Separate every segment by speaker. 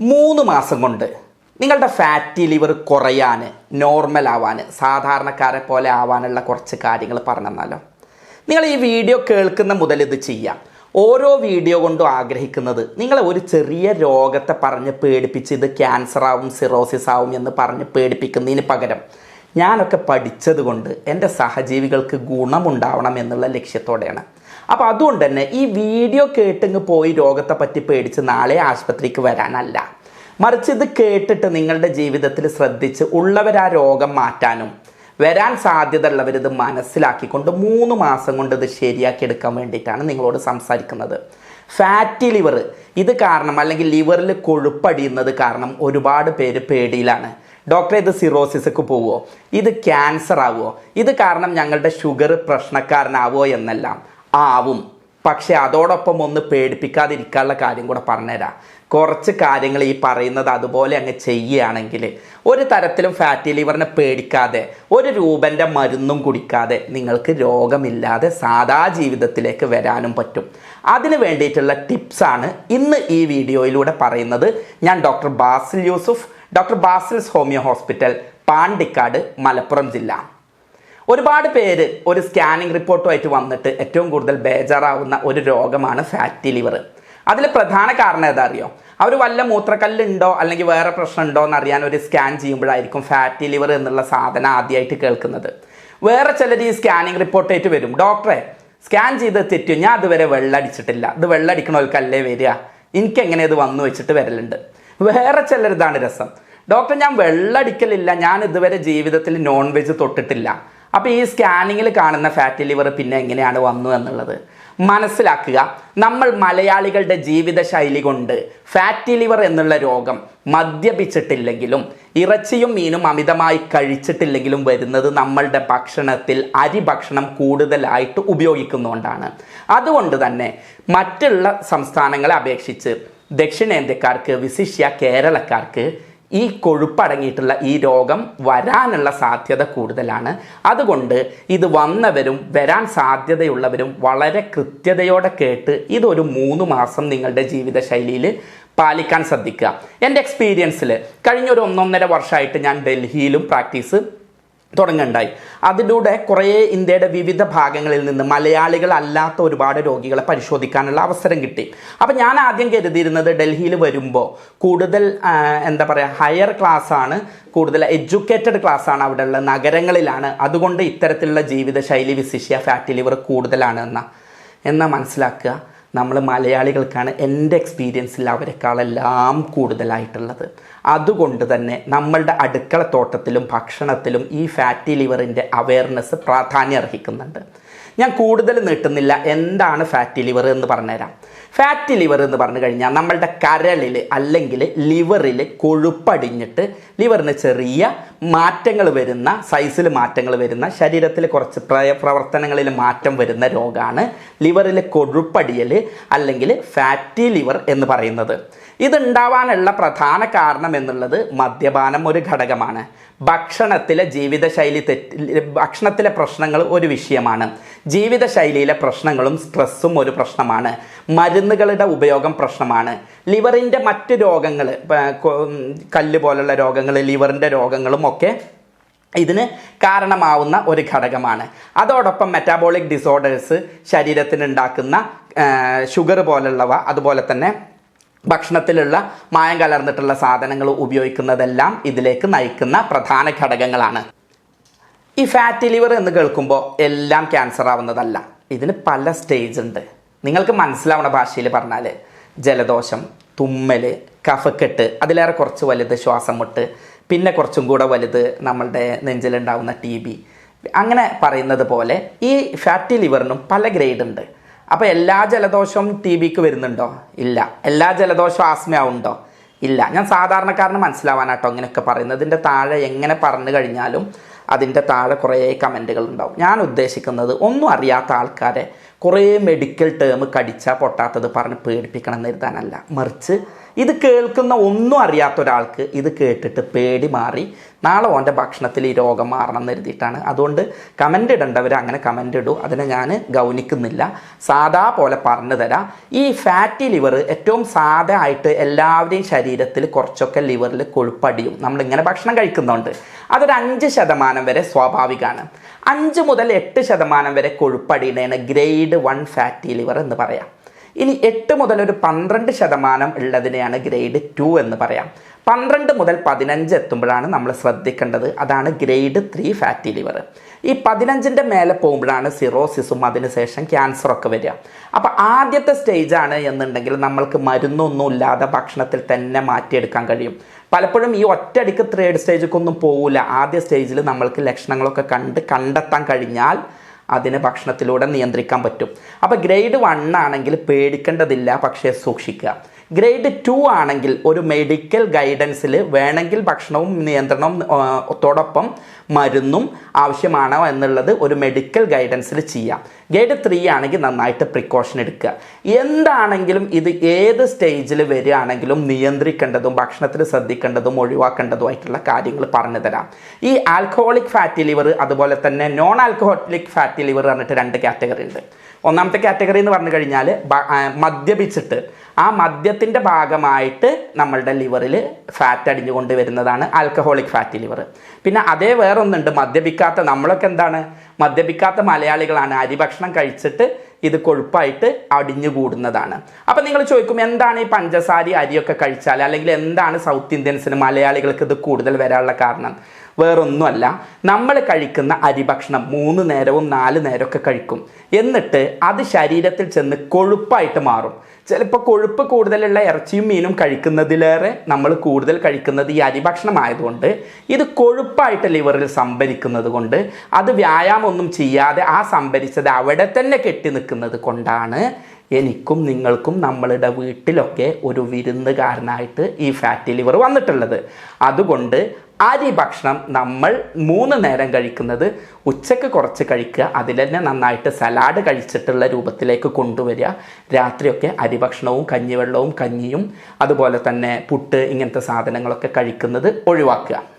Speaker 1: മൂന്ന് മാസം കൊണ്ട് നിങ്ങളുടെ ഫാറ്റി ലിവർ കുറയാൻ നോർമൽ ആവാൻ സാധാരണക്കാരെ പോലെ ആവാനുള്ള കുറച്ച് കാര്യങ്ങൾ പറഞ്ഞു തന്നാലോ നിങ്ങൾ ഈ വീഡിയോ കേൾക്കുന്ന മുതൽ ഇത് ചെയ്യാം. ഓരോ വീഡിയോ കൊണ്ടും ആഗ്രഹിക്കുന്നത് നിങ്ങളെ ഒരു ചെറിയ രോഗത്തെ പറഞ്ഞ് പേടിപ്പിച്ച് ഇത് ക്യാൻസർ ആവും സിറോസിസ് ആവും എന്ന് പറഞ്ഞ് പേടിപ്പിക്കുന്നതിന് പകരം ഞാനൊക്കെ പഠിച്ചത് കൊണ്ട് എന്റെ സഹജീവികൾക്ക് ഗുണമുണ്ടാവണം എന്നുള്ള ലക്ഷ്യത്തോടെയാണ്. അപ്പോൾ അതുകൊണ്ട് തന്നെ ഈ വീഡിയോ കേട്ടിങ്ങ് പോയി രോഗത്തെ പറ്റി പേടിച്ച് നാളെ ആശുപത്രിക്ക് വരാനല്ല. മറിച്ച് ഇത് കേട്ടിട്ട് നിങ്ങളുടെ ജീവിതത്തിൽ ശ്രദ്ധിച്ച് ഉള്ളവർ ആ രോഗം മാറ്റാനും വരാൻ സാധ്യത ഉള്ളവർ ഇത് മനസ്സിലാക്കിക്കൊണ്ട് മൂന്ന് മാസം കൊണ്ട് ഇത് ശരിയാക്കി എടുക്കാൻ വേണ്ടിയിട്ടാണ് നിങ്ങളോട് സംസാരിക്കുന്നത്. ഫാറ്റി ലിവർ ഇത് കാരണം അല്ലെങ്കിൽ ലിവറിൽ കൊഴുപ്പടിയുന്നത് കാരണം ഒരുപാട് പേര് പേടിയിലാണ്. ഡോക്ടറെ ഇത് സിറോസിസക്ക് പോവോ ഇത് ക്യാൻസർ ആവുമോ ഇത് കാരണം ഞങ്ങളുടെ ഷുഗർ പ്രശ്നക്കാരനാവോ എന്നെല്ലാം. ആവും. പക്ഷെ അതോടൊപ്പം ഒന്ന് പേടിപ്പിക്കാതിരിക്കാനുള്ള കാര്യം കൂടെ പറഞ്ഞുതരാം. കുറച്ച് കാര്യങ്ങൾ ഈ പറയുന്നത് അതുപോലെ അങ്ങ് ചെയ്യുകയാണെങ്കിൽ ഒരു തരത്തിലും ഫാറ്റി ലിവറിനെ പേടിക്കാതെ ഒരു രൂപന്റെ മരുന്നും കുടിക്കാതെ നിങ്ങൾക്ക് രോഗമില്ലാതെ സാധാ ജീവിതത്തിലേക്ക് വരാനും പറ്റും. അതിന് വേണ്ടിയിട്ടുള്ള ടിപ്സാണ് ഇന്ന് ഈ വീഡിയോയിലൂടെ പറയുന്നത് ഞാൻ doctor Basil Yusuf. Doctor Basil's homeo hospital Pandikkad Malappuram ജില്ല. ഒരുപാട് പേര് ഒരു സ്കാനിങ് റിപ്പോർട്ടുമായിട്ട് വന്നിട്ട് ഏറ്റവും കൂടുതൽ ബേജാറാവുന്ന ഒരു രോഗമാണ് ഫാറ്റി ലിവർ. അതിൽ പ്രധാന കാരണം ഏതാ അറിയോ അവർ വല്ല മൂത്രക്കല്ലുണ്ടോ അല്ലെങ്കിൽ വേറെ പ്രശ്നമുണ്ടോ എന്ന് അറിയാൻ ഒരു സ്കാൻ ചെയ്യുമ്പോഴായിരിക്കും ഫാറ്റി ലിവർ എന്നുള്ള സാധനം ആദ്യമായിട്ട് കേൾക്കുന്നത്. വേറെ ചിലർ ഈ സ്കാനിങ് റിപ്പോർട്ടായിട്ട് വരും. ഡോക്ടറെ സ്കാൻ ചെയ്ത് തെറ്റു ഞാൻ അതുവരെ വെള്ളടിച്ചിട്ടില്ല. ഇത് വെള്ളടിക്കണവർക്കല്ലേ വരിക? എനിക്ക് എങ്ങനെ ഇത് വന്നു വെച്ചിട്ട് വരലുണ്ട്? വേറെ ചിലർ ഇതാണ് രസം. ഡോക്ടർ ഞാൻ വെള്ളടിക്കലില്ല. ഞാൻ ഇതുവരെ ജീവിതത്തിൽ നോൺ വെജ് തൊട്ടിട്ടില്ല. അപ്പോൾ ഈ സ്കാനിങ്ങിൽ കാണുന്ന ഫാറ്റ് ലിവർ പിന്നെ എങ്ങനെയാണ് വന്നു എന്നുള്ളത്. മനസ്സിലാക്കുക. നമ്മൾ മലയാളികളുടെ ജീവിതശൈലി കൊണ്ട് ഫാറ്റി ലിവർ എന്നുള്ള രോഗം മദ്യപിച്ചിട്ടില്ലെങ്കിലും ഇറച്ചിയും മീനും അമിതമായി കഴിച്ചിട്ടില്ലെങ്കിലും വരുന്നത് നമ്മളുടെ ഭക്ഷണത്തിൽ അരി ഭക്ഷണം കൂടുതലായിട്ട് ഉപയോഗിക്കുന്നതുകൊണ്ടാണ് അതുകൊണ്ട് തന്നെ മറ്റുള്ള സംസ്ഥാനങ്ങളെ അപേക്ഷിച്ച് ദക്ഷിണേന്ത്യക്കാർക്ക് വിശിഷ്യ കേരളക്കാർക്ക് ഈ കൊഴുപ്പടങ്ങിയിട്ടുള്ള ഈ രോഗം വരാനുള്ള സാധ്യത കൂടുതലാണ്. അതുകൊണ്ട് ഇത് വന്നവരും വരാൻ സാധ്യതയുള്ളവരും വളരെ കൃത്യതയോടെ കേട്ട് ഇതൊരു മൂന്ന് മാസം നിങ്ങളുടെ ജീവിതശൈലിയിൽ പാലിക്കാൻ ശ്രദ്ധിക്കുക. എന്റെ എക്സ്പീരിയൻസിൽ കഴിഞ്ഞ ഒരു ഒന്നൊന്നര വർഷമായിട്ട് ഞാൻ ഡൽഹിയിലും പ്രാക്ടീസ് തുടങ്ങുണ്ടായി. അതിലൂടെ കുറേ ഇന്ത്യയുടെ വിവിധ ഭാഗങ്ങളിൽ നിന്ന് മലയാളികൾ അല്ലാത്ത ഒരുപാട് രോഗികളെ പരിശോധിക്കാനുള്ള അവസരം കിട്ടി. അപ്പം ഞാൻ ആദ്യം കരുതിയിരുന്നത് ഡൽഹിയിൽ വരുമ്പോൾ കൂടുതൽ എന്താ പറയുക ഹയർ ക്ലാസ് ആണ് കൂടുതൽ എഡ്യൂക്കേറ്റഡ് ക്ലാസ് ആണ് അവിടെയുള്ള നഗരങ്ങളിലാണ്. അതുകൊണ്ട് ഇത്തരത്തിലുള്ള ജീവിതശൈലി വിശിഷ്യ ഫാറ്റി ലിവർ കൂടുതലാണ് എന്ന എന്നാൽ മനസ്സിലാക്കുക. നമ്മൾ മലയാളികൾക്കാണ് എന്റെ എക്സ്പീരിയൻസിൽ അവരെക്കാളെല്ലാം കൂടുതലായിട്ടുള്ളത്. അതുകൊണ്ട് തന്നെ നമ്മളുടെ അടുക്കള തോട്ടത്തിലും ഭക്ഷണത്തിലും ഈ ഫാറ്റി ലിവറിന്റെ അവയർനെസ് പ്രാധാന്യം അർഹിക്കുന്നുണ്ട്. ഞാൻ കൂടുതൽ നീട്ടുന്നില്ല എന്താണ് ഫാറ്റി ലിവർ എന്ന് പറഞ്ഞുതരാം. ഫാറ്റി ലിവർ എന്ന് പറഞ്ഞു കഴിഞ്ഞാൽ നമ്മളുടെ കരളിൽ അല്ലെങ്കിൽ ലിവറിൽ കൊഴുപ്പടിഞ്ഞിട്ട് ലിവറിന് ചെറിയ മാറ്റങ്ങൾ വരുന്ന സൈസിൽ മാറ്റങ്ങൾ വരുന്ന ശരീരത്തിൽ കുറച്ച് പ്രവർത്തനങ്ങളിൽ മാറ്റം വരുന്ന രോഗമാണ് ലിവറിൽ കൊഴുപ്പടിയൽ അല്ലെങ്കിൽ ഫാറ്റി ലിവർ എന്ന് പറയുന്നത്. ഇതുണ്ടാവാനുള്ള പ്രധാന കാരണം എന്നുള്ളത് മദ്യപാനം ഒരു ഘടകമാണ്. ഭക്ഷണത്തിലെ ജീവിതശൈലി തെറ്റ് ഭക്ഷണത്തിലെ പ്രശ്നങ്ങൾ ഒരു വിഷയമാണ്. ജീവിതശൈലിയിലെ പ്രശ്നങ്ങളും സ്ട്രെസ്സും ഒരു പ്രശ്നമാണ്. മരുന്നുകളുടെ ഉപയോഗം പ്രശ്നമാണ്. ലിവറിന്റെ മറ്റ് രോഗങ്ങൾ കല്ല് പോലുള്ള രോഗങ്ങൾ ലിവറിന്റെ രോഗങ്ങളും ഒക്കെ ഇതിന് കാരണമാവുന്ന ഒരു ഘടകമാണ്. അതോടൊപ്പം മെറ്റാബോളിക് ഡിസോർഡേഴ്സ് ശരീരത്തിന് ഉണ്ടാക്കുന്ന ഷുഗർ പോലുള്ളവ അതുപോലെ തന്നെ ഭക്ഷണത്തിലുള്ള മായം കലർന്നിട്ടുള്ള സാധനങ്ങൾ ഉപയോഗിക്കുന്നതെല്ലാം ഇതിലേക്ക് നയിക്കുന്ന പ്രധാന ഘടകങ്ങളാണ്. ഈ ഫാറ്റ് ലിവർ എന്ന് കേൾക്കുമ്പോൾ എല്ലാം ക്യാൻസർ ആവുന്നതല്ല. ഇതിന് പല സ്റ്റേജ് ഉണ്ട്. നിങ്ങൾക്ക് മനസ്സിലാവുന്ന ഭാഷയിൽ പറഞ്ഞാൽ ജലദോഷം തുമ്മൽ കഫക്കെട്ട് അതിലേറെ കുറച്ച് വലുത് ശ്വാസം മുട്ട് പിന്നെ കുറച്ചും കൂടെ വലുത് നമ്മളുടെ നെഞ്ചിലുണ്ടാവുന്ന ടി ബി അങ്ങനെ പറയുന്നത് പോലെ ഈ ഫാറ്റി ലിവറിനും പല ഗ്രേഡ് ഉണ്ട്. അപ്പോൾ എല്ലാ ജലദോഷവും ടി ബിക്ക് വരുന്നുണ്ടോ? ഇല്ല. എല്ലാ ജലദോഷവും ആസ്മയാവുണ്ടോ ഇല്ല. ഞാൻ സാധാരണക്കാരന് മനസ്സിലാവാനാട്ടോ ഇങ്ങനെയൊക്കെ പറയുന്നത്. ഇതിന്റെ താഴെ എങ്ങനെ പറഞ്ഞു കഴിഞ്ഞാലും അതിന്റെ താഴെ കുറേ കമന്റുകൾ ഉണ്ടാവും. ഞാൻ ഉദ്ദേശിക്കുന്നത് ഒന്നും അറിയാത്ത ആൾക്കാരെ കുറേ മെഡിക്കൽ ടേം കടിച്ചാൽ പൊട്ടാത്തത് പറഞ്ഞ് പേടിപ്പിക്കണം എന്ന് എഴുതാനല്ല. മറിച്ച് ഇത് കേൾക്കുന്ന ഒന്നും അറിയാത്ത ഒരാൾക്ക് ഇത് കേട്ടിട്ട് പേടി മാറി നാളെ ഓന്റെ ഭക്ഷണത്തിൽ ഈ രോഗം മാറണം എന്ന് എഴുതിയിട്ടാണ്. അതുകൊണ്ട് കമന്റ് ഇടേണ്ടവർ അങ്ങനെ കമന്റ് ഇടൂ. അതിനെ ഞാൻ ഗൗനിക്കുന്നില്ല. സാധാ പോലെ പറഞ്ഞു തരാം. ഈ ഫാറ്റി ലിവർ ഏറ്റവും സാധാ ആയിട്ട് എല്ലാവരുടെയും ശരീരത്തിൽ കുറച്ചൊക്കെ ലിവറിൽ കൊഴുപ്പടിയും. നമ്മളിങ്ങനെ ഭക്ഷണം കഴിക്കുന്നുണ്ട്. അതൊരു അഞ്ച് ശതമാനം വരെ സ്വാഭാവികമാണ് അഞ്ച് മുതൽ എട്ട് ശതമാനം വരെ കൊഴുപ്പടിയുടെയാണ് ഗ്രേഡ് വൺ ഫാറ്റി ലിവർ എന്ന് പറയാം. ഇനി എട്ട് മുതൽ ഒരു പന്ത്രണ്ട് ശതമാനം ഉള്ളതിനെയാണ് ഗ്രേഡ് ടു എന്ന് പറയാം. പന്ത്രണ്ട് മുതൽ പതിനഞ്ച് എത്തുമ്പോഴാണ് നമ്മൾ ശ്രദ്ധിക്കേണ്ടത്. അതാണ് ഗ്രേഡ് ത്രീ ഫാറ്റി ലിവർ. ഈ പതിനഞ്ചിന്റെ മേലെ പോകുമ്പോഴാണ് സിറോസിസും അതിനുശേഷം ക്യാൻസറൊക്കെ വരിക. അപ്പോൾ ആദ്യത്തെ സ്റ്റേജാണ് എന്നുണ്ടെങ്കിൽ നമ്മൾക്ക് മരുന്നൊന്നും ഇല്ലാതെ ഭക്ഷണത്തിൽ തന്നെ മാറ്റിയെടുക്കാൻ കഴിയും. പലപ്പോഴും ഈ ഒറ്റയടിക്ക് തേർഡ് സ്റ്റേജിലേക്കൊന്നും പോകില്ല ആദ്യ സ്റ്റേജിൽ നമ്മൾക്ക് ലക്ഷണങ്ങളൊക്കെ കണ്ട് കണ്ടെത്താൻ കഴിഞ്ഞാൽ അതിന് ഭക്ഷണത്തിലൂടെ നിയന്ത്രിക്കാൻ പറ്റും. അപ്പോൾ ഗ്രേഡ് വൺ ആണെങ്കിൽ പേടിക്കേണ്ടതില്ല പക്ഷേ സൂക്ഷിക്കുക. ഗ്രേഡ് ടു ആണെങ്കിൽ ഒരു മെഡിക്കൽ ഗൈഡൻസിൽ വേണമെങ്കിൽ ഭക്ഷണവും നിയന്ത്രണവും തോടൊപ്പം മരുന്നും ആവശ്യമാണോ എന്നുള്ളത് ഒരു മെഡിക്കൽ ഗൈഡൻസിൽ ചെയ്യാം. ഗ്രേഡ് ത്രീ ആണെങ്കിൽ നന്നായിട്ട് പ്രിക്കോഷൻ എടുക്കുക. എന്താണെങ്കിലും ഇത് ഏത് സ്റ്റേജിൽ വരികയാണെങ്കിലും നിയന്ത്രിക്കേണ്ടതും ഭക്ഷണത്തിൽ ശ്രദ്ധിക്കേണ്ടതും ഒഴിവാക്കേണ്ടതുമായിട്ടുള്ള കാര്യങ്ങൾ പറഞ്ഞു തരാം. ഈ ആൽക്കഹോളിക് ഫാറ്റി ലിവർ അതുപോലെ തന്നെ നോൺ ആൽക്കഹോളിക് ഫാറ്റി ലിവർ പറഞ്ഞിട്ട് രണ്ട് കാറ്റഗറി ഉണ്ട്. ഒന്നാമത്തെ കാറ്റഗറി എന്ന് പറഞ്ഞു കഴിഞ്ഞാൽ മദ്യപിച്ചിട്ട്. ആ മദ്യത്തിന്റെ ഭാഗമായിട്ട് നമ്മളുടെ ലിവറിൽ ഫാറ്റ് അടിഞ്ഞു കൊണ്ടുവരുന്നതാണ് ആൽക്കഹോളിക് ഫാറ്റ് ലിവർ പിന്നെ അതേ വേറൊന്നുണ്ട് മദ്യപിക്കാത്ത നമ്മളൊക്കെ എന്താണ്? മദ്യപിക്കാത്ത മലയാളികളാണ് അരിഭക്ഷണം കഴിച്ചിട്ട് ഇത് കൊഴുപ്പായിട്ട് അടിഞ്ഞു കൂടുന്നതാണ്. അപ്പം നിങ്ങൾ ചോദിക്കും എന്താണ് ഈ പഞ്ചസാരി അരിയൊക്കെ കഴിച്ചാൽ അല്ലെങ്കിൽ എന്താണ് സൗത്ത് ഇന്ത്യൻസിന് മലയാളികൾക്ക് ഇത് കൂടുതൽ വരാനുള്ള കാരണം? വേറൊന്നുമല്ല നമ്മൾ കഴിക്കുന്ന അരിഭക്ഷണം മൂന്ന് നേരവും നാല് നേരമൊക്കെ കഴിക്കും. എന്നിട്ട് അത് ശരീരത്തിൽ ചെന്ന് കൊഴുപ്പായിട്ട് മാറും. ചിലപ്പോൾ കൊഴുപ്പ് കൂടുതലുള്ള ഇറച്ചിയും മീനും കഴിക്കുന്നതിലേറെ നമ്മൾ കൂടുതൽ കഴിക്കുന്നത് ഈ അരിഭക്ഷണമായതുകൊണ്ട് ഇത് കൊഴുപ്പായിട്ട് ലിവറിൽ സംഭരിക്കുന്നത് കൊണ്ട് അത് വ്യായാമമൊന്നും ചെയ്യാതെ ആ സംഭരിച്ചത് അവിടെ തന്നെ കെട്ടി നിൽക്കുന്നത് കൊണ്ടാണ് എനിക്കും നിങ്ങൾക്കും നമ്മളുടെ വീട്ടിലൊക്കെ ഒരു വിരുന്നുകാരനായിട്ട് ഈ ഫാറ്റ് ലിവർ വന്നിട്ടുള്ളത്. അതുകൊണ്ട് അരി ഭക്ഷണം നമ്മൾ മൂന്ന് നേരം കഴിക്കുന്നത് ഉച്ചയ്ക്ക് കുറച്ച് കഴിക്കുക അതിൽ തന്നെ നന്നായിട്ട് സലാഡ് കഴിച്ചിട്ടുള്ള രൂപത്തിലേക്ക് കൊണ്ടുവരിക. രാത്രിയൊക്കെ അരിഭക്ഷണവും കഞ്ഞിവെള്ളവും കഞ്ഞിയും അതുപോലെ തന്നെ പുട്ട് ഇങ്ങനത്തെ സാധനങ്ങളൊക്കെ കഴിക്കുന്നത് ഒഴിവാക്കുക.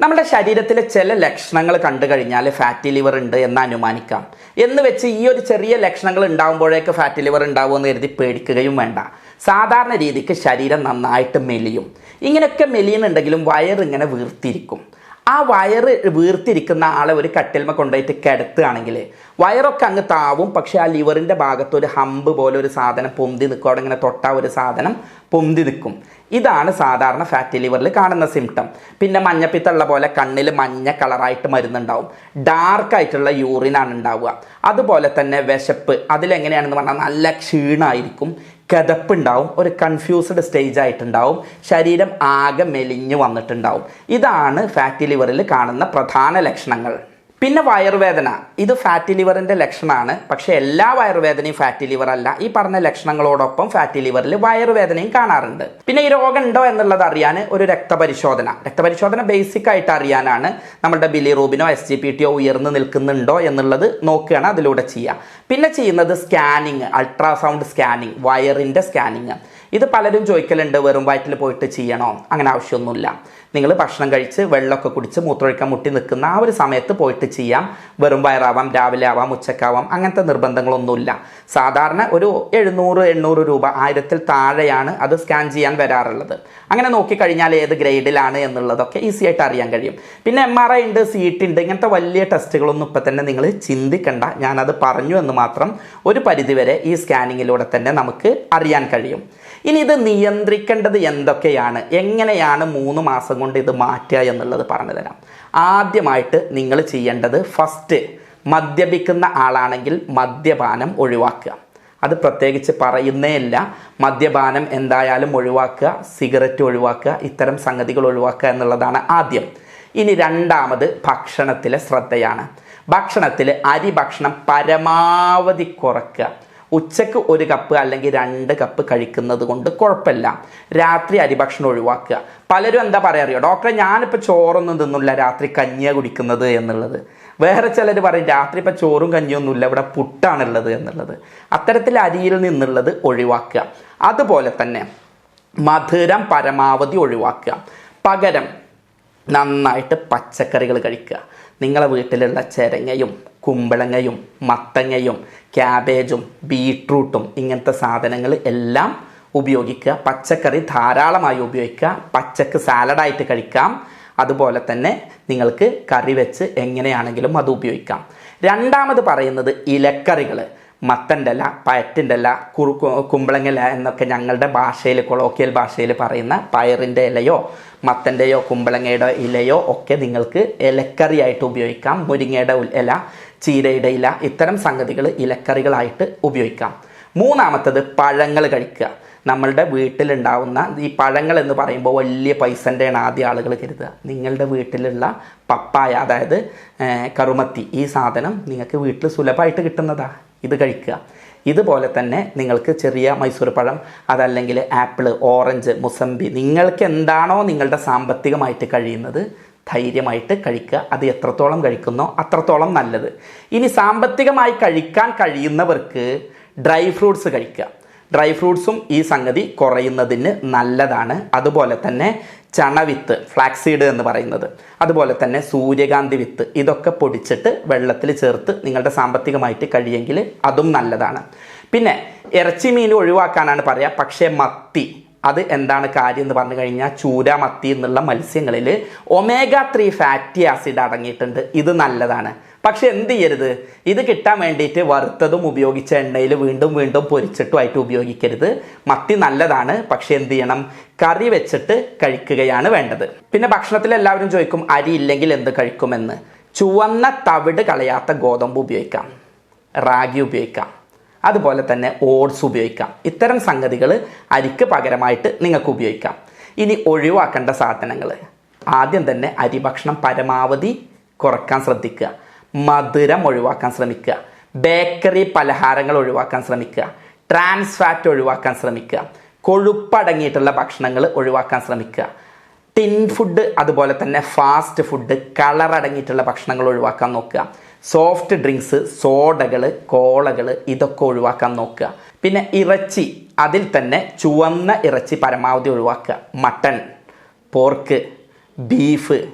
Speaker 1: നമ്മുടെ ശരീരത്തിലെ ചില ലക്ഷണങ്ങൾ കണ്ടു കഴിഞ്ഞാൽ ഫാറ്റി ലിവർ ഉണ്ട് എന്ന് അനുമാനിക്കാം. എന്ന് വെച്ച് ഈ ഒരു ചെറിയ ലക്ഷണങ്ങൾ ഉണ്ടാകുമ്പോഴേക്ക് ഫാറ്റി ലിവർ ഉണ്ടാവുമെന്ന് കരുതി പേടിക്കുകയും വേണ്ട. സാധാരണ രീതിക്ക് ശരീരം നന്നായിട്ട് മെലിയും. ഇങ്ങനെയൊക്കെ മെലിയുന്നുണ്ടെങ്കിലും വയറിങ്ങനെ വീർത്തിരിക്കും. ആ വയറ് വീർത്തിരിക്കുന്ന ആളെ ഒരു കട്ടിൽമ കൊണ്ടുപോയിട്ട് കിടത്തുകയാണെങ്കിൽ വയറൊക്കെ അങ്ങ് താവും. പക്ഷേ ആ ലിവറിന്റെ ഭാഗത്ത് ഒരു ഹമ്പ് പോലെ ഒരു സാധനം പൊന്തി നിൽക്കും. അവിടെ ഇങ്ങനെ തൊട്ട ഒരു സാധനം പൊന്തി നിൽക്കും. ഇതാണ് സാധാരണ ഫാറ്റി ലിവറിൽ കാണുന്ന സിംറ്റം പിന്നെ മഞ്ഞപ്പിത്തുള്ള പോലെ കണ്ണിൽ മഞ്ഞ കളറായിട്ട് മരുന്നുണ്ടാവും. ഡാർക്ക് ആയിട്ടുള്ള യൂറിനാണ് ഉണ്ടാവുക. അതുപോലെ തന്നെ വിശപ്പ്. അതിലെങ്ങനെയാണെന്ന് പറഞ്ഞാൽ നല്ല ക്ഷീണമായിരിക്കും. കിതപ്പുണ്ടാവും ഒരു കൺഫ്യൂസ്ഡ് സ്റ്റേജ് ആയിട്ടുണ്ടാവും ശരീരം ആകെ മെലിഞ്ഞു വന്നിട്ടുണ്ടാവും. ഇതാണ് ഫാറ്റി ലിവറിൽ കാണുന്ന പ്രധാന ലക്ഷണങ്ങൾ. പിന്നെ വയറുവേദന ഇത് ഫാറ്റി ലിവറിന്റെ ലക്ഷണമാണ്. പക്ഷേ എല്ലാ വയറുവേദനയും ഫാറ്റി ലിവർ അല്ല. ഈ പറഞ്ഞ ലക്ഷണങ്ങളോടൊപ്പം ഫാറ്റി ലിവറിൽ വയറുവേദനയും കാണാറുണ്ട്. പിന്നെ ഈ രോഗം ഉണ്ടോ എന്നുള്ളത് അറിയാൻ ഒരു രക്തപരിശോധന. രക്തപരിശോധന ബേസിക് ആയിട്ട് അറിയാനാണ് നമ്മുടെ ബിലിറൂബിനോ എസ് ജി പി ടിയോ ഉയർന്നു നിൽക്കുന്നുണ്ടോ എന്നുള്ളത് നോക്കുകയാണ് അതിലൂടെ ചെയ്യുക. പിന്നെ ചെയ്യുന്നത് സ്കാനിങ് അൾട്രാസൗണ്ട് സ്കാനിങ് വയറിന്റെ സ്കാനിങ് ഇത് പലരും ചോദിക്കലുണ്ട് വെറും വയറ്റിൽ പോയിട്ട് ചെയ്യണോ? അങ്ങനെ ആവശ്യമൊന്നുമില്ല. നിങ്ങൾ ഭക്ഷണം കഴിച്ച് വെള്ളമൊക്കെ കുടിച്ച് മൂത്രമൊഴിക്കാൻ മുട്ടി നിൽക്കുന്ന ആ ഒരു സമയത്ത് പോയിട്ട് ചെയ്യാം. വെറും വയറാവാം രാവിലെ ആവാം ഉച്ചക്കാവാം അങ്ങനത്തെ നിർബന്ധങ്ങളൊന്നുമില്ല. സാധാരണ ഒരു എഴുന്നൂറ് എണ്ണൂറ് രൂപ ആയിരത്തിൽ താഴെയാണ് അത് സ്കാൻ ചെയ്യാൻ വരാറുള്ളത്. അങ്ങനെ നോക്കിക്കഴിഞ്ഞാൽ ഏത് ഗ്രേഡിലാണ് എന്നുള്ളതൊക്കെ ഈസി ആയിട്ട് അറിയാൻ കഴിയും. പിന്നെ എം ആർ ഐ ഉണ്ട് സി ടി ഉണ്ട് ഇങ്ങനത്തെ വലിയ ടെസ്റ്റുകളൊന്നും ഇപ്പം തന്നെ നിങ്ങൾ ചിന്തിക്കണ്ട. ഞാനത് പറഞ്ഞു എന്ന് മാത്രം ഒരു പരിധിവരെ ഈ സ്കാനിങ്ങിലൂടെ തന്നെ നമുക്ക് അറിയാൻ കഴിയും. ഇനി ഇത് നിയന്ത്രിക്കേണ്ടത് എന്തൊക്കെയാണ്? എങ്ങനെയാണ് മൂന്ന് മാസം കൊണ്ട് ഇത് മാറ്റുക എന്നുള്ളത് പറഞ്ഞു തരാം. ആദ്യമായിട്ട് നിങ്ങൾ ചെയ്യേണ്ടത് ഫസ്റ്റ് മദ്യപിക്കുന്ന ആളാണെങ്കിൽ മദ്യപാനം ഒഴിവാക്കുക. അത് പ്രത്യേകിച്ച് പറയുന്നേ ഇല്ല. മദ്യപാനം എന്തായാലും ഒഴിവാക്കുക സിഗരറ്റ് ഒഴിവാക്കുക ഇത്തരം സംഗതികൾ ഒഴിവാക്കുക എന്നുള്ളതാണ് ആദ്യം. ഇനി രണ്ടാമത് ഭക്ഷണത്തിലെ ശ്രദ്ധയാണ്. ഭക്ഷണത്തിൽ അരി ഭക്ഷണം പരമാവധി കുറയ്ക്കുക ഉച്ചയ്ക്ക് ഒരു കപ്പ് അല്ലെങ്കിൽ രണ്ട് കപ്പ് കഴിക്കുന്നത് കൊണ്ട് കുഴപ്പമില്ല. രാത്രി അരിഭക്ഷണം ഒഴിവാക്കുക. പലരും എന്താ പറയാ അറിയോ? ഡോക്ടറെ ഞാനിപ്പോൾ ചോറൊന്നും തിന്നില്ല രാത്രി കഞ്ഞിയ കുടിക്കുന്നത് എന്നുള്ളത്. വേറെ ചിലർ പറയും രാത്രി ഇപ്പം ചോറും കഞ്ഞിയൊന്നും ഇല്ല ഇവിടെ പുട്ടാണുള്ളത് എന്നുള്ളത്. അത്തരത്തിൽ അരിയിൽ നിന്നുള്ളത് ഒഴിവാക്കുക. അതുപോലെ തന്നെ മധുരം പരമാവധി ഒഴിവാക്കുക. പകരം നന്നായിട്ട് പച്ചക്കറികൾ കഴിക്കുക. നിങ്ങളെ വീട്ടിലുള്ള ചെരങ്ങയും കുമ്പളങ്ങയും മത്തങ്ങയും ക്യാബേജും ബീട്രൂട്ടും ഇങ്ങനത്തെ സാധനങ്ങൾ എല്ലാം ഉപയോഗിക്കുക. പച്ചക്കറി ധാരാളമായി ഉപയോഗിക്കുക. പച്ചക്ക് സാലഡായിട്ട് കഴിക്കാം. അതുപോലെ തന്നെ നിങ്ങൾക്ക് കറി വെച്ച് എങ്ങനെയാണെങ്കിലും അത് ഉപയോഗിക്കാം. രണ്ടാമത് പറയുന്നത് ഇലക്കറികൾ മത്തന്റെ ഇല പയറ്റിന്റെ കുറു കുമ്പളങ്ങല എന്നൊക്കെ ഞങ്ങളുടെ ഭാഷയിൽ കൊളോക്കിയൽ ഭാഷയിൽ പറയുന്ന പയറിന്റെ ഇലയോ മത്തന്റെയോ കുമ്പളങ്ങയുടെ ഇലയോ ഒക്കെ നിങ്ങൾക്ക് ഇലക്കറിയായിട്ട് ഉപയോഗിക്കാം. മുരിങ്ങയുടെ ഇല ചീരയുടെ ഇല ഇത്തരം സംഗതികൾ ഇലക്കറികളായിട്ട് ഉപയോഗിക്കാം. മൂന്നാമത്തത് പഴങ്ങൾ കഴിക്കുക. നമ്മളുടെ വീട്ടിലുണ്ടാവുന്ന ഈ പഴങ്ങൾ എന്ന് പറയുമ്പോൾ വലിയ പൈസന്റെയാണ് ആദ്യ ആളുകൾ കരുതുക. നിങ്ങളുടെ വീട്ടിലുള്ള പപ്പായ അതായത് കറുമത്തി ഈ സാധനം നിങ്ങൾക്ക് വീട്ടിൽ സുലഭമായിട്ട് കിട്ടുന്നതാ. ഇത് കഴിക്കുക. ഇതുപോലെ തന്നെ നിങ്ങൾക്ക് ചെറിയ മൈസൂർ പഴം അതല്ലെങ്കിൽ ആപ്പിൾ ഓറഞ്ച് മുസമ്പി നിങ്ങൾക്ക് എന്താണോ നിങ്ങളുടെ സാമ്പത്തികമായിട്ട് കഴിയുന്നത് ധൈര്യമായിട്ട് കഴിക്കുക. അത് എത്രത്തോളം കഴിക്കുന്നോ അത്രത്തോളം നല്ലത്. ഇനി സാമ്പത്തികമായി കഴിക്കാൻ കഴിയുന്നവർക്ക് ഡ്രൈ ഫ്രൂട്ട്സ് കഴിക്കുക. ഡ്രൈ ഫ്രൂട്ട്സും ഈ സംഗതി കുറയുന്നതിന് നല്ലതാണ്. അതുപോലെ തന്നെ ചണവിത്ത് ഫ്ലാക്സീഡ് എന്ന് പറയുന്നത്. അതുപോലെ തന്നെ സൂര്യകാന്തി വിത്ത് ഇതൊക്കെ പൊടിച്ചിട്ട് വെള്ളത്തിൽ ചേർത്ത് നിങ്ങളുടെ സാമ്പത്തികമായിട്ട് കഴിയെങ്കിൽ അതും നല്ലതാണ്. പിന്നെ ഇറച്ചി മീൻ ഒഴിവാക്കാനാണ് പറയുക പക്ഷേ മത്തി അത് എന്താണ് കാര്യം എന്ന് പറഞ്ഞു കഴിഞ്ഞാൽ ചൂര മത്തി എന്നുള്ള മത്സ്യങ്ങളിൽ ഒമേഗ ത്രീ ഫാറ്റി ആസിഡ് അടങ്ങിയിട്ടുണ്ട് ഇത് നല്ലതാണ്. പക്ഷെ എന്ത് ചെയ്യരുത്? ഇത് കിട്ടാൻ വേണ്ടിയിട്ട് വറുത്തതും ഉപയോഗിച്ച എണ്ണയിൽ വീണ്ടും വീണ്ടും പൊരിച്ചിട്ടുമായിട്ട് ഉപയോഗിക്കരുത്. മത്തി നല്ലതാണ് പക്ഷെ എന്ത് ചെയ്യണം? കറി വെച്ചിട്ട് കഴിക്കുകയാണ് വേണ്ടത്. പിന്നെ ഭക്ഷണത്തിൽ എല്ലാവരും ചോദിക്കും അരി ഇല്ലെങ്കിൽ എന്ത് കഴിക്കുമെന്ന്? ചുവന്ന തവിട് കളയാത്ത ഗോതമ്പ് ഉപയോഗിക്കാം. റാഗി ഉപയോഗിക്കാം. അതുപോലെ തന്നെ ഓട്സ് ഉപയോഗിക്കാം. ഇത്തരം സംഗതികൾ അരിക്ക് പകരമായിട്ട് നിങ്ങൾക്ക് ഉപയോഗിക്കാം. ഇനി ഒഴിവാക്കേണ്ട സാധനങ്ങൾ. ആദ്യം തന്നെ അരി ഭക്ഷണം പരമാവധി കുറയ്ക്കാൻ ശ്രദ്ധിക്കുക. മധുരം ഒഴിവാക്കാൻ ശ്രമിക്കുക. ബേക്കറി പലഹാരങ്ങൾ ഒഴിവാക്കാൻ ശ്രമിക്കുക. ട്രാൻസ് ഫാറ്റ് ഒഴിവാക്കാൻ ശ്രമിക്കുക. കൊഴുപ്പടങ്ങിയിട്ടുള്ള ഭക്ഷണങ്ങൾ ഒഴിവാക്കാൻ ശ്രമിക്കുക. ടിൻ ഫുഡ് അതുപോലെ തന്നെ ഫാസ്റ്റ് ഫുഡ് കളർ അടങ്ങിയിട്ടുള്ള ഭക്ഷണങ്ങൾ ഒഴിവാക്കാൻ നോക്കുക. സോഫ്റ്റ് ഡ്രിങ്ക്സ് സോഡകൾ കോളകൾ ഇതൊക്കെ ഒഴിവാക്കാൻ നോക്കുക. പിന്നെ ഇറച്ചി അതിൽ തന്നെ ചുവന്ന ഇറച്ചി പരമാവധി ഒഴിവാക്കുക. മട്ടൺ പോർക്ക് ബീഫ്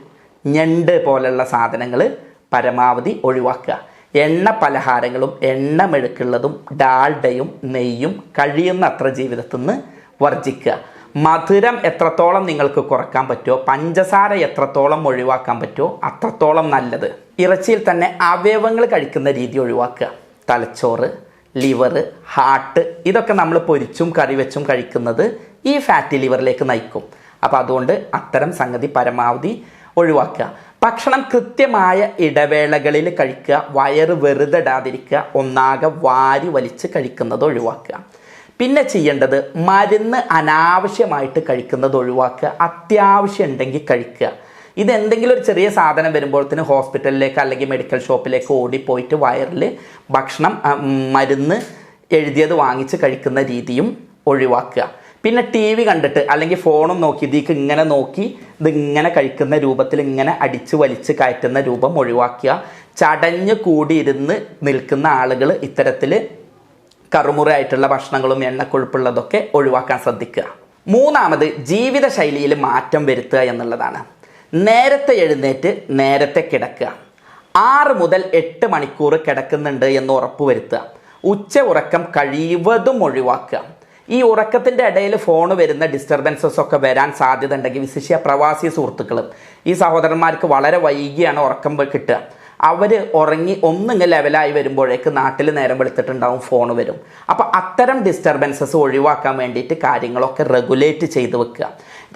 Speaker 1: ഞണ്ട് പോലുള്ള സാധനങ്ങൾ പരമാവധി ഒഴിവാക്കുക. എണ്ണ പലഹാരങ്ങളും എണ്ണ മെഴുക്കുള്ളതും ഡാൽഡയും നെയ്യും കഴിയുന്നത്ര ജീവിതത്തിൽ നിന്ന് വർജിക്കുക മധുരം എത്രത്തോളം നിങ്ങൾക്ക് കുറയ്ക്കാൻ പറ്റുമോ പഞ്ചസാര എത്രത്തോളം ഒഴിവാക്കാൻ പറ്റുമോ അത്രത്തോളം നല്ലത്. ഇറച്ചിയിൽ തന്നെ അവയവങ്ങൾ കഴിക്കുന്ന രീതി ഒഴിവാക്കുക. തലച്ചോറ് ലിവർ ഹാർട്ട് ഇതൊക്കെ നമ്മൾ പൊരിച്ചും കറി വെച്ചും കഴിക്കുന്നത് ഈ ഫാറ്റി ലിവറിലേക്ക് നയിക്കും. അപ്പോൾ അതുകൊണ്ട് അത്തരം സംഗതി പരമാവധി ഒഴിവാക്കുക. ഭക്ഷണം കൃത്യമായ ഇടവേളകളിൽ കഴിക്കുക വയറ് വെറുതെ ഇടാതിരിക്കുക ഒന്നാകെ വാരി വലിച്ച് കഴിക്കുന്നത് ഒഴിവാക്കുക. പിന്നെ ചെയ്യേണ്ടത് മരുന്ന് അനാവശ്യമായിട്ട് കഴിക്കുന്നത് ഒഴിവാക്കുക. അത്യാവശ്യം ഉണ്ടെങ്കിൽ കഴിക്കുക. ഇത് എന്തെങ്കിലും ഒരു ചെറിയ സാധനം വരുമ്പോഴത്തേന് ഹോസ്പിറ്റലിലേക്ക് അല്ലെങ്കിൽ മെഡിക്കൽ ഷോപ്പിലേക്ക് ഓടിപ്പോയിട്ട് വയറിൽ ഭക്ഷണം മരുന്ന് എഴുതിയത് വാങ്ങിച്ച് കഴിക്കുന്ന രീതിയും ഒഴിവാക്കുക. പിന്നെ ടി വി കണ്ടിട്ട് അല്ലെങ്കിൽ ഫോണും നോക്കി ഇതിക്ക് ഇങ്ങനെ നോക്കി ഇതിങ്ങനെ കഴിക്കുന്ന രൂപത്തിൽ ഇങ്ങനെ അടിച്ച് വലിച്ച് കയറ്റുന്ന രൂപം ഒഴിവാക്കുക. ചടഞ്ഞ് കൂടിയിരുന്ന് നിൽക്കുന്ന ആളുകൾ ഇത്തരത്തിൽ കറുമുറയായിട്ടുള്ള ഭക്ഷണങ്ങളും എണ്ണക്കൊഴുപ്പുള്ളതൊക്കെ ഒഴിവാക്കാൻ ശ്രദ്ധിക്കുക. മൂന്നാമത് ജീവിതശൈലിയിൽ മാറ്റം വരുത്തുക എന്നുള്ളതാണ്. നേരത്തെ എഴുന്നേറ്റ് നേരത്തെ കിടക്കുക. ആറ് മുതൽ എട്ട് മണിക്കൂർ കിടക്കുന്നുണ്ട് എന്ന് ഉറപ്പുവരുത്തുക. ഉച്ച ഉറക്കം കഴിവതും ഒഴിവാക്കുക. ഈ ഉറക്കത്തിന്റെ ഇടയിൽ ഫോൺ വരുന്ന ഡിസ്റ്റർബൻസസ് ഒക്കെ വരാൻ സാധ്യത ഉണ്ടെങ്കിൽ വിശിഷ്യ പ്രവാസി സുഹൃത്തുക്കളും ഈ സഹോദരന്മാർക്ക് വളരെ വൈകിയാണ് ഉറക്കം കിട്ടുക. അവർ ഉറങ്ങി ഒന്നിങ്ങ് ലെവലായി വരുമ്പോഴേക്ക് നാട്ടിൽ നേരം വെളുത്തിട്ടുണ്ടാവും ഫോൺ വരും. അപ്പോൾ അത്തരം ഡിസ്റ്റർബൻസസ് ഒഴിവാക്കാൻ വേണ്ടിയിട്ട് കാര്യങ്ങളൊക്കെ റെഗുലേറ്റ് ചെയ്ത് വെക്കുക.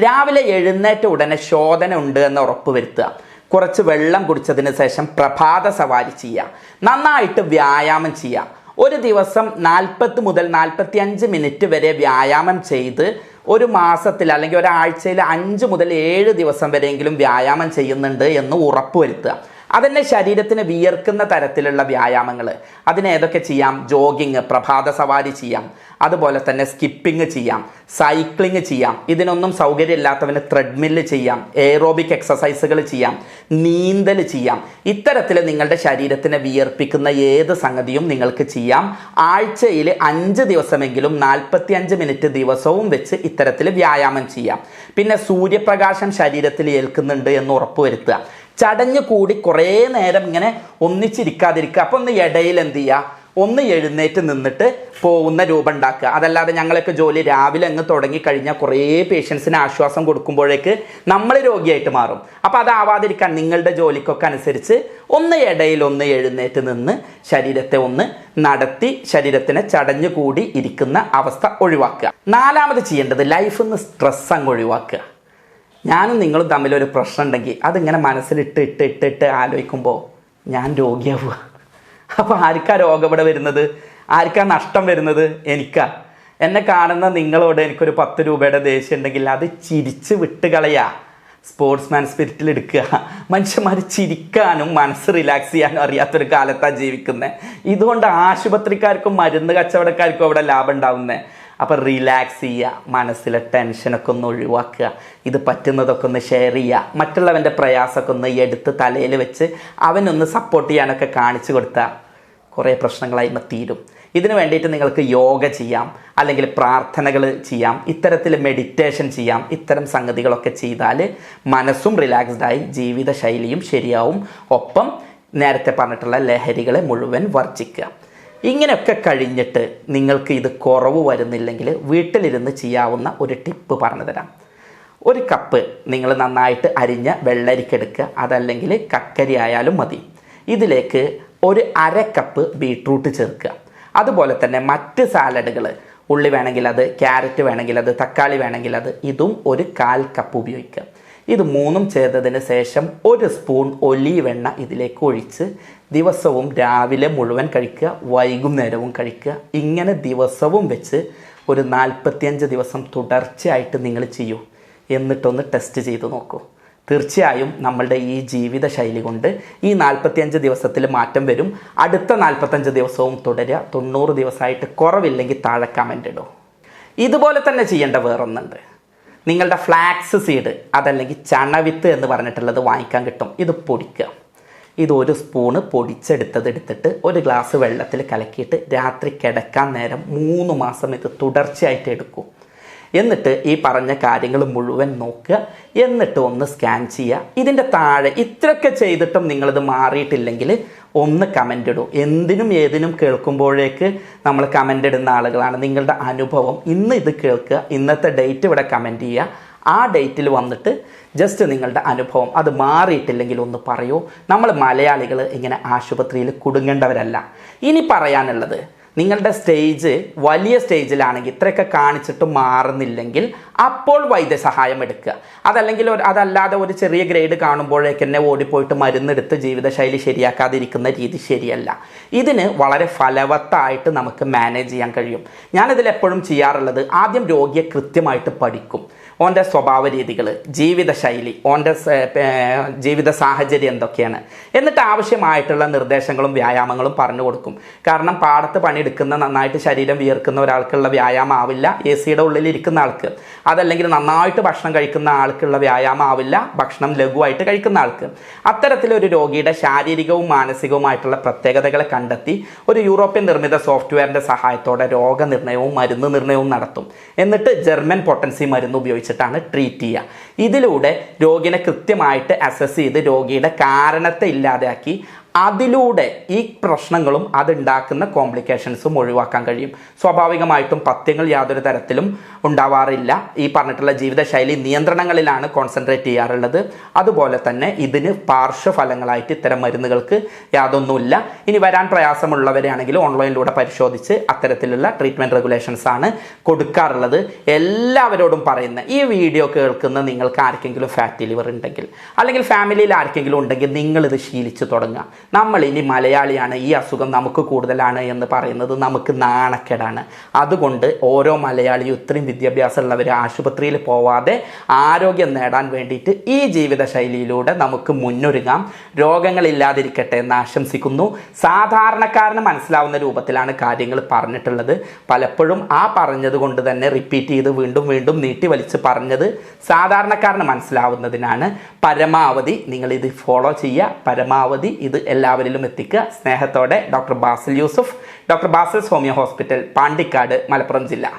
Speaker 1: രാവിലെ എഴുന്നേറ്റ ഉടനെ ശോധന ഉണ്ട് എന്ന് ഉറപ്പ് വരുത്തുക. കുറച്ച് വെള്ളം കുടിച്ചതിന് ശേഷം പ്രഭാത സവാരി ചെയ്യുക. നന്നായിട്ട് വ്യായാമം ചെയ്യുക. ഒരു ദിവസം നാൽപ്പത് മുതൽ നാൽപ്പത്തി അഞ്ച് മിനിറ്റ് വരെ വ്യായാമം ചെയ്ത് ഒരു മാസത്തിൽ അല്ലെങ്കിൽ ഒരാഴ്ചയിൽ അഞ്ച് മുതൽ ഏഴ് ദിവസം വരെയെങ്കിലും വ്യായാമം ചെയ്യുന്നുണ്ട് എന്ന് ഉറപ്പുവരുത്തുക. അതന്നെ ശരീരത്തിന് വിയർക്കുന്ന തരത്തിലുള്ള വ്യായാമങ്ങൾ അതിനേതൊക്കെ ചെയ്യാം? ജോഗിങ് പ്രഭാത സവാരി ചെയ്യാം. അതുപോലെ തന്നെ സ്കിപ്പിംഗ് ചെയ്യാം. സൈക്ലിംഗ് ചെയ്യാം. ഇതിനൊന്നും സൗകര്യമില്ലാത്തവന് ത്രെഡ്മില്ല് ചെയ്യാം. എയറോബിക് എക്സസൈസുകൾ ചെയ്യാം. നീന്തൽ ചെയ്യാം. ഇത്തരത്തിൽ നിങ്ങളുടെ ശരീരത്തിനെ വിയർപ്പിക്കുന്ന ഏത് സംഗതിയും നിങ്ങൾക്ക് ചെയ്യാം. ആഴ്ചയിൽ അഞ്ച് ദിവസമെങ്കിലും നാൽപ്പത്തി അഞ്ച് മിനിറ്റ് ദിവസവും വെച്ച് ഇത്തരത്തിൽ വ്യായാമം ചെയ്യാം. പിന്നെ സൂര്യപ്രകാശം ശരീരത്തിൽ ഏൽക്കുന്നുണ്ട് എന്ന് ഉറപ്പുവരുത്തുക. ചടഞ്ഞു കൂടി കുറേ നേരം ഇങ്ങനെ ഒന്നിച്ചിരിക്കാതിരിക്കുക. അപ്പോൾ ഒന്ന് ഇടയിൽ എന്ത് ചെയ്യുക? ഒന്ന് എഴുന്നേറ്റ് നിന്നിട്ട് പോകുന്ന രൂപം ഉണ്ടാക്കുക. അതല്ലാതെ ഞങ്ങളൊക്കെ ജോലി രാവിലെ അങ്ങ് തുടങ്ങി കഴിഞ്ഞാൽ കുറേ പേഷ്യൻസിന് ആശ്വാസം കൊടുക്കുമ്പോഴേക്ക് നമ്മൾ രോഗിയായിട്ട് മാറും. അപ്പോൾ അതാവാതിരിക്കാൻ നിങ്ങളുടെ ജോലിക്കൊക്കെ അനുസരിച്ച് ഒന്ന് ഇടയിൽ ഒന്ന് എഴുന്നേറ്റ് നിന്ന് ശരീരത്തെ ഒന്ന് നടത്തി ശരീരത്തിനെ ചടഞ്ഞു കൂടി ഇരിക്കുന്ന അവസ്ഥ ഒഴിവാക്കുക. നാലാമത് ചെയ്യേണ്ടത് ലൈഫിൽ നിന്ന് സ്ട്രെസ് അങ്ങ് ഒഴിവാക്കുക. ഞാനും നിങ്ങളും തമ്മിലൊരു പ്രശ്നം ഉണ്ടെങ്കിൽ അതിങ്ങനെ മനസ്സിലിട്ട് ഇട്ട് ഇട്ട് ഇട്ട് ആലോചിക്കുമ്പോൾ ഞാൻ രോഗിയാവുക. അപ്പോൾ ആർക്കാ രോഗം ഇവിടെ വരുന്നത്? ആർക്കാ നഷ്ടം വരുന്നത്? എനിക്കാ. എന്നെ കാണുന്ന നിങ്ങളോട് എനിക്കൊരു പത്ത് രൂപയുടെ ദേഷ്യം ഉണ്ടെങ്കിൽ അത് ചിരിച്ച് വിട്ട് കളയാ സ്പോർട്സ്മാൻ സ്പിരിറ്റിൽ എടുക്കുക. മനുഷ്യന്മാർ ചിരിക്കാനും മനസ്സ് റിലാക്സ് ചെയ്യാനും അറിയാത്തൊരു കാലത്താണ് ജീവിക്കുന്നത് ഇതുകൊണ്ട് ആശുപത്രിക്കാർക്കും മരുന്ന് കച്ചവടക്കാർക്കും അവിടെ ലാഭം ഉണ്ടാവുന്നത് അപ്പോൾ റിലാക്സ് ചെയ്യുക മനസ്സിലെ ടെൻഷനൊക്കെ ഒന്ന് ഒഴിവാക്കുക. ഇത് പറ്റുന്നതൊക്കെ ഒന്ന് ഷെയർ ചെയ്യുക. മറ്റുള്ളവന്റെ പ്രയാസമൊക്കെ ഒന്ന് എടുത്ത് തലയിൽ വെച്ച് അവനൊന്ന് സപ്പോർട്ട് ചെയ്യാനൊക്കെ കാണിച്ചു കൊടുത്താൽ കുറേ പ്രശ്നങ്ങളായി തീരും. ഇതിനു വേണ്ടിയിട്ട് നിങ്ങൾക്ക് യോഗ ചെയ്യാം അല്ലെങ്കിൽ പ്രാർത്ഥനകൾ ചെയ്യാം ഇത്തരത്തിൽ മെഡിറ്റേഷൻ ചെയ്യാം ഇത്തരം സംഗതികളൊക്കെ ചെയ്താൽ മനസ്സും റിലാക്സ്ഡായി ജീവിതശൈലിയും ശരിയാവും. ഒപ്പം നേരത്തെ പറഞ്ഞിട്ടുള്ള ലഹരികളെ മുഴുവൻ വർജിക്കുക ഇങ്ങനെയൊക്കെ കഴിഞ്ഞിട്ട് നിങ്ങൾക്ക് ഇത് കുറവ് വരുന്നില്ലെങ്കിൽ വീട്ടിലിരുന്ന് ചെയ്യാവുന്ന ഒരു ടിപ്പ് പറഞ്ഞു തരാം ഒരു കപ്പ് നിങ്ങൾ നന്നായിട്ട് അരിഞ്ഞ വെള്ളരിക്കെടുക്കുക അതല്ലെങ്കിൽ കക്കരി ആയാലും മതി. ഇതിലേക്ക് ഒരു അര കപ്പ് ബീട്രൂട്ട് ചേർക്കുക. അതുപോലെ തന്നെ മറ്റ് സാലഡുകൾ ഉള്ളി വേണമെങ്കിൽ അത് ക്യാരറ്റ് വേണമെങ്കിൽ അത് തക്കാളി വേണമെങ്കിൽ അത് ഇതും ഒരു കാൽ കപ്പ് ഉപയോഗിക്കുക. ഇത് മൂന്നും ചെയ്തതിന് ശേഷം ഒരു സ്പൂൺ ഒലിവെണ്ണ ഇതിലേക്ക് ഒഴിച്ച് ദിവസവും രാവിലെ മുഴുവൻ കഴിക്കുക വൈകുന്നേരവും കഴിക്കുക. ഇങ്ങനെ ദിവസവും വെച്ച് ഒരു നാൽപ്പത്തിയഞ്ച് ദിവസം തുടർച്ചയായിട്ട് നിങ്ങൾ ചെയ്യൂ. എന്നിട്ടൊന്ന് ടെസ്റ്റ് ചെയ്ത് നോക്കൂ. തീർച്ചയായും നമ്മളുടെ ഈ ജീവിത ശൈലി കൊണ്ട് ഈ നാൽപ്പത്തിയഞ്ച് ദിവസത്തിൽ മാറ്റം വരും. അടുത്ത നാൽപ്പത്തഞ്ച് ദിവസവും തുടരുക. തൊണ്ണൂറ് ദിവസമായിട്ട് കുറവില്ലെങ്കിൽ താഴെ കമന്റ് ഇടൂ. ഇതുപോലെ തന്നെ ചെയ്യേണ്ട വേറൊന്നുണ്ട്. നിങ്ങളുടെ ഫ്ലാക്സ് സീഡ് അതല്ലെങ്കിൽ ചണവിത്ത് എന്ന് പറഞ്ഞിട്ടുള്ളത് വാങ്ങിക്കാൻ കിട്ടും. ഇത് പൊടിക്കുക. ഇത് ഒരു സ്പൂണ് പൊടിച്ചെടുത്തത് എടുത്തിട്ട് ഒരു ഗ്ലാസ് വെള്ളത്തിൽ കലക്കിയിട്ട് രാത്രി കിടക്കാൻ നേരം മൂന്ന് മാസം ഇത് തുടർച്ചയായിട്ട് എടുക്കും. എന്നിട്ട് ഈ പറഞ്ഞ കാര്യങ്ങൾ മുഴുവൻ നോക്കുക. എന്നിട്ട് ഒന്ന് സ്കാൻ ചെയ്യുക. ഇതിന്റെ താഴെ ഇത്രയൊക്കെ ചെയ്തിട്ടും നിങ്ങളിത് മാറിയിട്ടില്ലെങ്കിൽ ഒന്ന് കമന്റ് ഇടൂ. എന്തിനും ഏതിനും കേൾക്കുമ്പോഴേക്ക് നമ്മൾ കമന്റ് ഇടുന്ന ആളുകളാണ്. നിങ്ങളുടെ അനുഭവം ഇന്ന് ഇത് കേൾക്കുക ഇന്നത്തെ ഡേറ്റ് ഇവിടെ കമന്റ് ചെയ്യുക. ആ ഡേറ്റിൽ വന്നിട്ട് ജസ്റ്റ് നിങ്ങളുടെ അനുഭവം അത് മാറിയിട്ടില്ലെങ്കിൽ ഒന്ന് പറയൂ. നമ്മൾ മലയാളികൾ ഇങ്ങനെ ആശുപത്രിയിൽ കുടുങ്ങേണ്ടവരല്ല. ഇനി പറയാനുള്ളത് നിങ്ങളുടെ സ്റ്റേജ് വലിയ സ്റ്റേജിലാണെങ്കിൽ ഇത്രയൊക്കെ കാണിച്ചിട്ട് മാറുന്നില്ലെങ്കിൽ അപ്പോൾ വൈദ്യസഹായം എടുക്കുക. അതല്ലെങ്കിൽ അതല്ലാതെ ഒരു ചെറിയ ഗ്രേഡ് കാണുമ്പോഴേക്ക് തന്നെ ഓടിപ്പോയിട്ട് മരുന്നെടുത്ത് ജീവിതശൈലി ശരിയാക്കാതിരിക്കുന്ന രീതി ശരിയല്ല. ഇതിന് വളരെ ഫലവത്തായിട്ട് നമുക്ക് മാനേജ് ചെയ്യാൻ കഴിയും. ഞാനിതിൽ എപ്പോഴും ചെയ്യാറുള്ളത് ആദ്യം രോഗിയെ കൃത്യമായിട്ട് പഠിക്കും. ഓന്റെ സ്വഭാവ രീതികൾ ജീവിതശൈലി ഓന്റെ ജീവിത സാഹചര്യം എന്തൊക്കെയാണ്? എന്നിട്ട് ആവശ്യമായിട്ടുള്ള നിർദ്ദേശങ്ങളും വ്യായാമങ്ങളും പറഞ്ഞു കൊടുക്കും. കാരണം പാടത്ത് പണിയെടുക്കുന്ന നന്നായിട്ട് ശരീരം വിയർക്കുന്ന ഒരാൾക്കുള്ള വ്യായാമം ആവില്ല എ സിയുടെ ഉള്ളിൽ ഇരിക്കുന്ന ആൾക്ക്. അതല്ലെങ്കിൽ നന്നായിട്ട് ഭക്ഷണം കഴിക്കുന്ന ആൾക്കുള്ള വ്യായാമം ആവില്ല ഭക്ഷണം ലഘുവായിട്ട് കഴിക്കുന്ന ആൾക്ക്. അത്തരത്തിലൊരു രോഗിയുടെ ശാരീരികവും മാനസികവുമായിട്ടുള്ള പ്രത്യേകതകളെ കണ്ടെത്തി ഒരു യൂറോപ്യൻ നിർമ്മിത സോഫ്റ്റ്വെയറിന്റെ സഹായത്തോടെ രോഗനിർണയവും മരുന്ന് നിർണയവും നടത്തും. എന്നിട്ട് ജർമ്മൻ പൊട്ടൻസി മരുന്ന് ഉപയോഗിച്ചിട്ടാണ് ട്രീറ്റ് ചെയ്യുക. ഇതിലൂടെ രോഗിനെ കൃത്യമായിട്ട് അസസ് ചെയ്ത് രോഗിയുടെ കാരണത്തെ ഇല്ലാതെയാക്കി അതിലൂടെ ഈ പ്രശ്നങ്ങളും അതുണ്ടാക്കുന്ന കോംപ്ലിക്കേഷൻസും ഒഴിവാക്കാൻ കഴിയും. സ്വാഭാവികമായിട്ടും പഥ്യങ്ങൾ യാതൊരു തരത്തിലും ഉണ്ടാവാറില്ല. ഈ പറഞ്ഞിട്ടുള്ള ജീവിതശൈലി നിയന്ത്രണങ്ങളിലാണ് കോൺസെൻട്രേറ്റ് ചെയ്യാറുള്ളത്. അതുപോലെ തന്നെ ഇതിന് പാർശ്വഫലങ്ങളായിട്ട് ഇത്തരം മരുന്നുകൾക്ക് യാതൊന്നുമില്ല. ഇനി വരാൻ പ്രയാസമുള്ളവരെയാണെങ്കിൽ ഓൺലൈനിലൂടെ പരിശോധിച്ച് അത്തരത്തിലുള്ള ട്രീറ്റ്മെന്റ് റെഗുലേഷൻസ് ആണ് കൊടുക്കാറുള്ളത്. എല്ലാവരോടും പറയുന്ന ഈ വീഡിയോ കേൾക്കുന്ന നിങ്ങൾക്ക് ആർക്കെങ്കിലും ഫാറ്റ് ലിവർ ഉണ്ടെങ്കിൽ അല്ലെങ്കിൽ ഫാമിലിയിൽ ആർക്കെങ്കിലും ഉണ്ടെങ്കിൽ നിങ്ങളിത് ശീലിച്ച് തുടങ്ങുക. നമ്മൾ ഇനി മലയാളിയാണ് ഈ അസുഖം നമുക്ക് കൂടുതലാണ് എന്ന് പറയുന്നത് നമുക്ക് നാണക്കേടാണ്. അതുകൊണ്ട് ഓരോ മലയാളിയും ഇത്രയും വിദ്യാഭ്യാസമുള്ളവർ ആശുപത്രിയിൽ പോവാതെ ആരോഗ്യം നേടാൻ വേണ്ടിയിട്ട് ഈ ജീവിതശൈലിയിലൂടെ നമുക്ക് മുന്നൊരുങ്ങാം. രോഗങ്ങളില്ലാതിരിക്കട്ടെ എന്ന് ആശംസിക്കുന്നു. സാധാരണക്കാരന് മനസ്സിലാവുന്ന രൂപത്തിലാണ് കാര്യങ്ങൾ പറഞ്ഞിട്ടുള്ളത്. പലപ്പോഴും ആ പറഞ്ഞത് കൊണ്ട് തന്നെ റിപ്പീറ്റ് ചെയ്ത് വീണ്ടും വീണ്ടും നീട്ടി വലിച്ച് പറഞ്ഞത് സാധാരണക്കാരന് മനസ്സിലാവുന്നതിനാണ്. പരമാവധി നിങ്ങൾ ഇത് ഫോളോ ചെയ്യുക. പരമാവധി ഇത് എല്ലാവരിലും എത്തിക്കുക. സ്നേഹത്തോടെ doctor Basil Yusuf doctor Basil homeo hospital Pandikkad Malappuram ജില്ല.